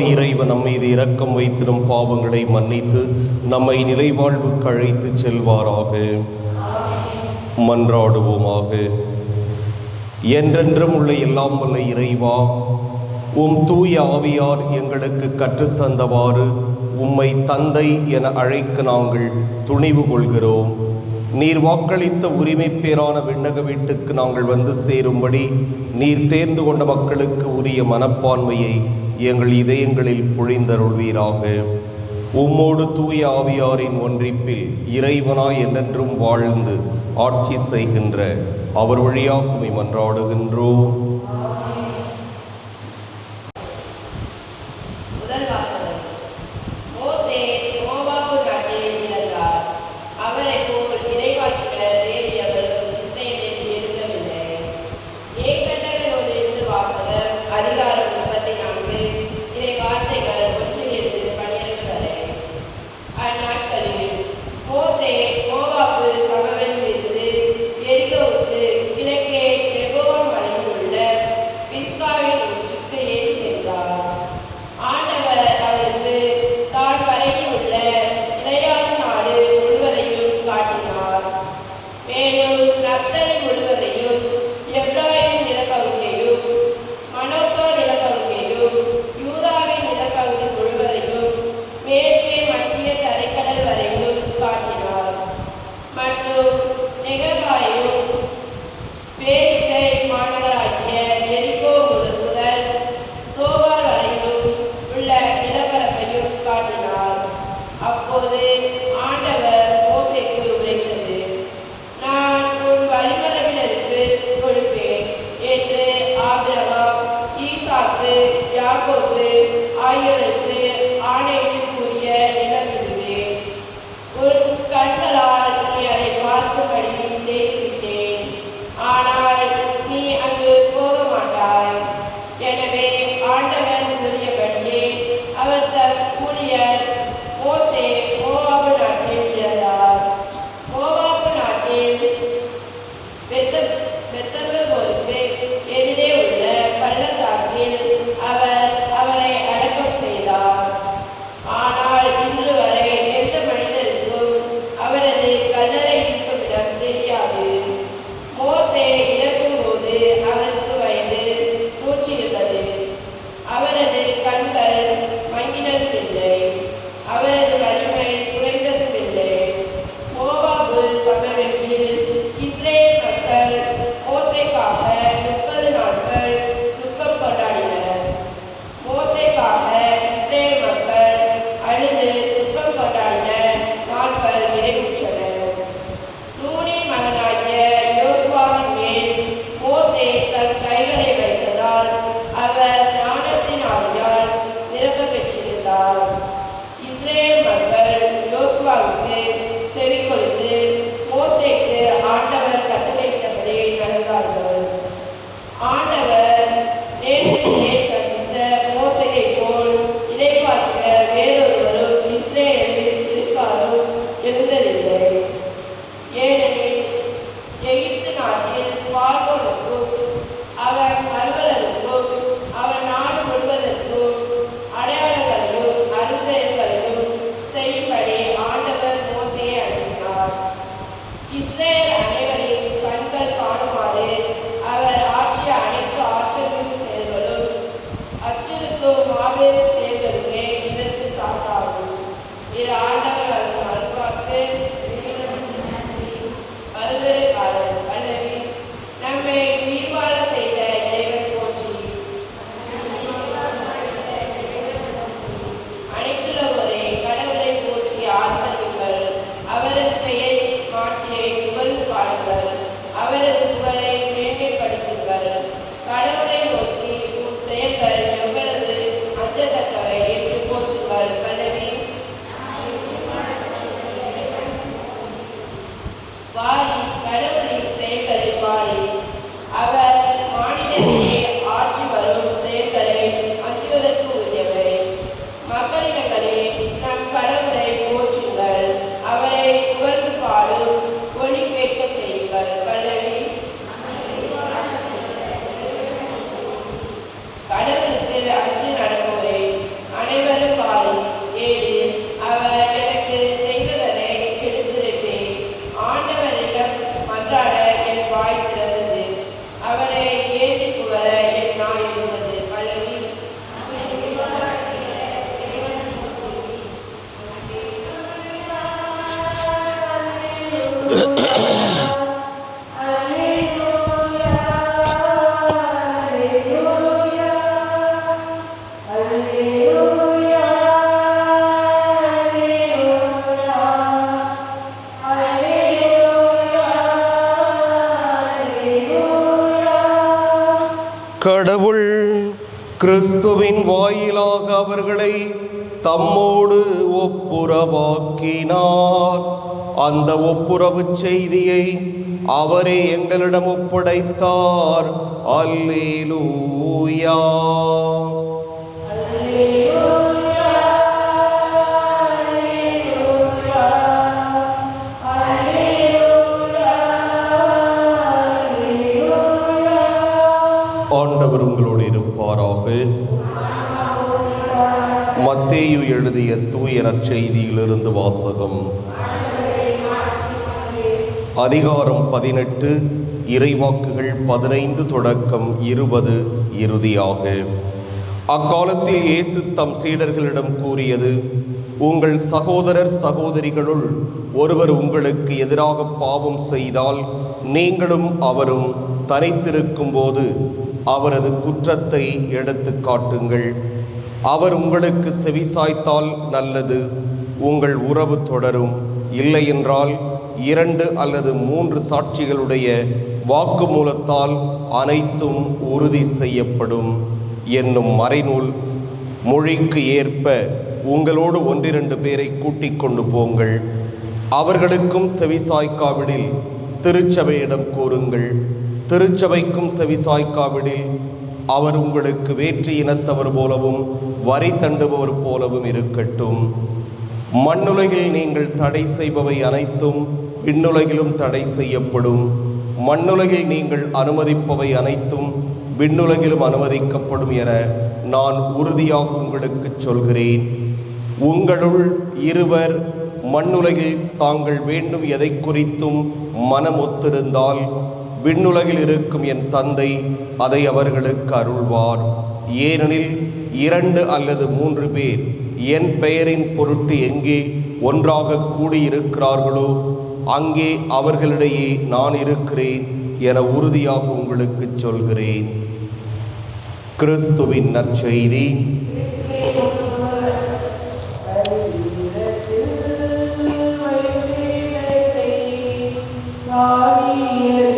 இறைவன் நம் மீது இரக்கம் வைத்திடும் பாவங்களை மன்னித்து நம்மை நிலைவாழ்வுக்கு அழைத்து செல்வாராக. மன்றாடுவோமாக. என்றென்றும் உள்ள எல்லாம் வல்ல இறைவா உம் தூய ஆவியார் எங்களுக்கு கற்றுத்தந்தவாறு உம்மை தந்தை என அழைக்க நாங்கள் துணிவு கொள்கிறோம். நீர் வாக்களித்த உரிமை பேரான விண்ணக வீட்டுக்கு நாங்கள் வந்து சேரும்படி நீர் தேர்ந்து கொண்ட மக்களுக்கு உரிய மனப்பான்மையை எங்கள் இதயங்களில் பொழிந்தருள்வீராக. உம்மோடு தூய ஆவியாரின் ஒன்றிப்பில் இறைவனாய் என்றென்றும் வாழ்ந்து ஆட்சி செய்கின்ற அவர் வழியாக உம்மை மன்றாடுகின்றோம். முதல் கிறிஸ்துவின் வாயிலாக அவர்களை தம்மோடு ஒப்புரவாக்கினார். அந்த ஒப்புரவு செய்தியை அவரே எங்களிடம் ஒப்படைத்தார். அல்லேலூயா. மத்தேயு எழுதிய தூய நற்செய்தியிலிருந்து வாசகம். அதிகாரம் பதினெட்டு இறைவாக்குகள் பதினைந்து தொடக்கம் இருபது இறுதியாக. அக்காலத்தில் இயேசு தம் சீடர்களிடம் கூறியது உங்கள் சகோதரர் சகோதரிகளுள் ஒருவர் உங்களுக்கு எதிராக பாவம் செய்தால் நீங்களும் அவரும் தனித்திருக்கும் போது அவரது குற்றத்தை எடுத்து காட்டுங்கள். அவர் உங்களுக்கு செவிசாய்த்தால் நல்லது உங்கள் உறவு தொடரும். இல்லையென்றால் இரண்டு அல்லது மூன்று சாட்சிகளுடைய வாக்குமூலத்தால் அனைத்தும் உறுதி செய்யப்படும் என்னும் மறைநூல் மொழிக்கு ஏற்ப உங்களோடு ஒன்றிரண்டு பேரை கூட்டிக் கொண்டு போங்கள். அவர்களுக்கும் செவிசாய்க்காவிடில் திருச்சபையிடம் கூறுங்கள். திருச்சபைக்கும் செவிசாய்க்காவிடில் அவர் உங்களுக்கு வேற்று இனத்தவர் போலவும் வரி தண்டுபவர் போலவும் இருக்கட்டும். மண்ணுலகில் நீங்கள் தடை செய்பவை அனைத்தும் விண்ணுலகிலும் தடை செய்யப்படும். மண்ணுலகில் நீங்கள் அனுமதிப்பவை அனைத்தும் விண்ணுலகிலும் அனுமதிக்கப்படும் என நான் உறுதியாக உங்களுக்கு சொல்கிறேன். உங்களுள் இருவர் மண்ணுலகில் தாங்கள் வேண்டும் எதை குறித்தும் மனமொத்திருந்தால் விண்ணுலகில் இருக்கும் என் தந்தை அதை அவர்களுக்கு அருள்வார். ஏனெனில் இரண்டு அல்லது மூன்று பேர் என் பெயரின் பொருட்டு எங்கே ஒன்றாக கூடியிருக்கிறார்களோ அங்கே அவர்களிடையே நான் இருக்கிறேன் என உறுதியாக உங்களுக்கு சொல்கிறேன். கிறிஸ்துவின் நற்செய்தி. ஆண்டவரை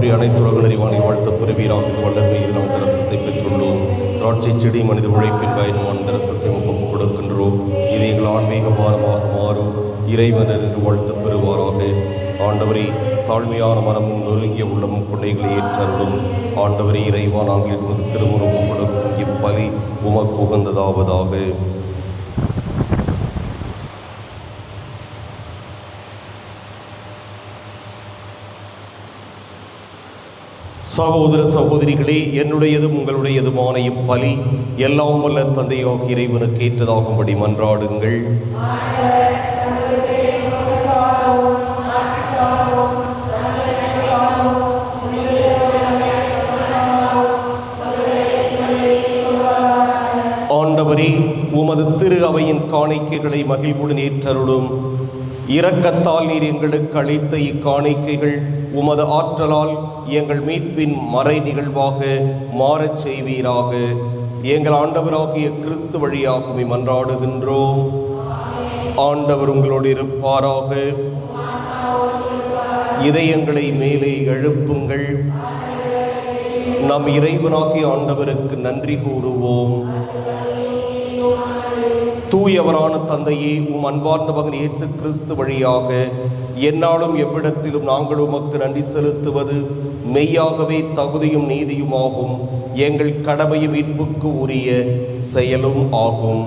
ஆண்டவரை அனைத்துலக நிறைவானை வாழ்த்து பெறுவீராக வல்லமையில் நாம் தரசத்தை பெற்றுள்ளோம். திராட்சை செடி மனித உழைப்பின் பயணமான தரசத்தை ஒப்புக் கொடுக்கின்றோம். இது எங்கள் ஆன்மீக பாரமாக மாறும். இறைவன் என்று வாழ்த்து பெறுவாராக ஆண்டவரை தாழ்மையான மனமும் நொறுங்கிய உள்ளமும் பிள்ளைகளை ஏற்றருளும். ஆண்டவரை இறைவா நாங்கள் இருப்பது திருமுறை கொடுக்கும் இப்பலி உமக்கு உகந்ததாவதாக. சகோதர சகோதரிகளே என்னுடையதும் உங்களுடையதுமான இப்பலி எல்லாம் வல்ல தந்தையாக இறைவனுக்கு ஏற்றதாகும்படி மன்றாடுங்கள். ஆண்டவரே உமது திரு அவையின் காணிக்கைகளை மகிழ்வுடன் ஏற்றருடும் இரக்கத்தால் நீர் எங்களுக்கு அளித்த இக்காணிக்கைகள் உமது ஆற்றலால் எங்கள் மீட்பின் மறை நிகழ்வாக மாறச் செய்வீராக. எங்கள் ஆண்டவராகிய கிறிஸ்து வழியாகவே மன்றாடுகின்றோம் ஆண்டவர் உங்களோடு இருப்பாராக. இதயங்களை மேலே எழுப்புங்கள். நம் இறைவனாகிய ஆண்டவருக்கு நன்றி கூறுவோம். தூயவரான தந்தையே உம் அன்பார்ந்த மகன் இயேசு கிறிஸ்து வழியாக என்னாலும் எவ்விடத்திலும் நாங்கள் உமக்கு நன்றி செலுத்துவது மெய்யாகவே தகுதியும் நீதியுமாகும். எங்கள் கடமை மீட்புக்கு உரிய செயலும் ஆகும்.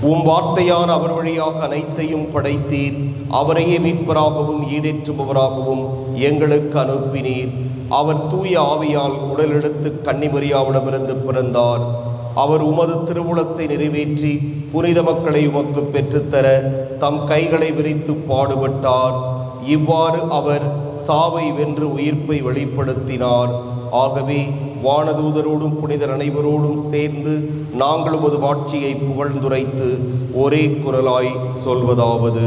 உம் வார்த்தையான அவர் வழியாக அனைத்தையும் படைத்தீர். அவரையே மீட்பராகவும் ஈடேற்றுபவராகவும் எங்களுக்கு அனுப்பினீர். அவர் தூய ஆவியால் உடலெடுத்து கன்னிமரியாவிடமிருந்து பிறந்தார். அவர் உமது திருவுளத்தை நிறைவேற்றி புனித மக்களை உமக்கு பெற்றுத்தர தம் கைகளை விரித்து பாடுபட்டார். இவ்வாறு அவர் சாவை வென்று உயிர்ப்பை வெளிப்படுத்தினார். ஆகவே வானதூதரோடும் புனிதர் அனைவரோடும் சேர்ந்து நாங்கள் உமது மாட்சியை புகழ்ந்துரைத்து ஒரே குரலாய் சொல்வதாவது.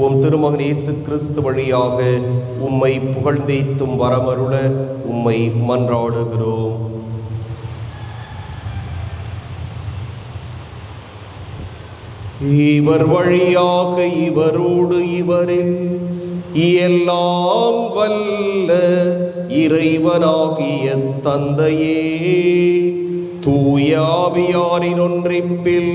உம் திருமகன் இயேசு கிறிஸ்து வழியாக உம்மை புகழ்ந்தேத்தும் வரமருள உம்மை மன்றாடுகிறோம். இவர் வழியாக இவரோடு இவரில் எல்லாம் வல்ல இறைவனாகிய தந்தையே தூயாவியாரின் ஒன்றிப்பில்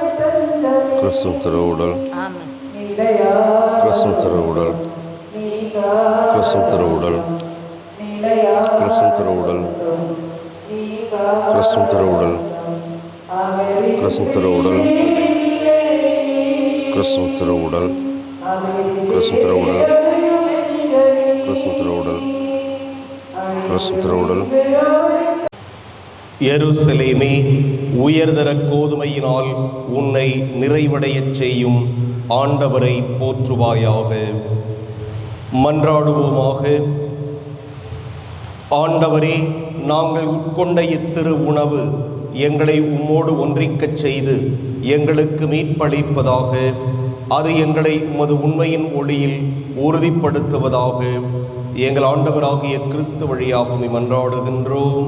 கிறிஸ்துவின் திருவுடல் ஆமென் கிறிஸ்துவின் திருவுடல் கிறிஸ்துவின் திருவுடல் கிறிஸ்துவின் திருவுடல் கிறிஸ்துவின் திருவுடல் உயர்தர கோதுமையினால் உன்னை நிறைவடையச் செய்யும் ஆண்டவரை போற்றுவாயாக. மன்றாடுவோமாக. ஆண்டவரே நாங்கள் உட்கொண்ட இத்திரு உணவு எங்களை உம்மோடு ஒன்றிக்கச் செய்து எங்களுக்கு மீட்பளிப்பதாக. அது எங்களை உமது உண்மையின் ஒளியில் உறுதிப்படுத்துவதாக. எங்கள் ஆண்டவராகிய கிறிஸ்து வழியாகவும் மன்றாடுகின்றோம்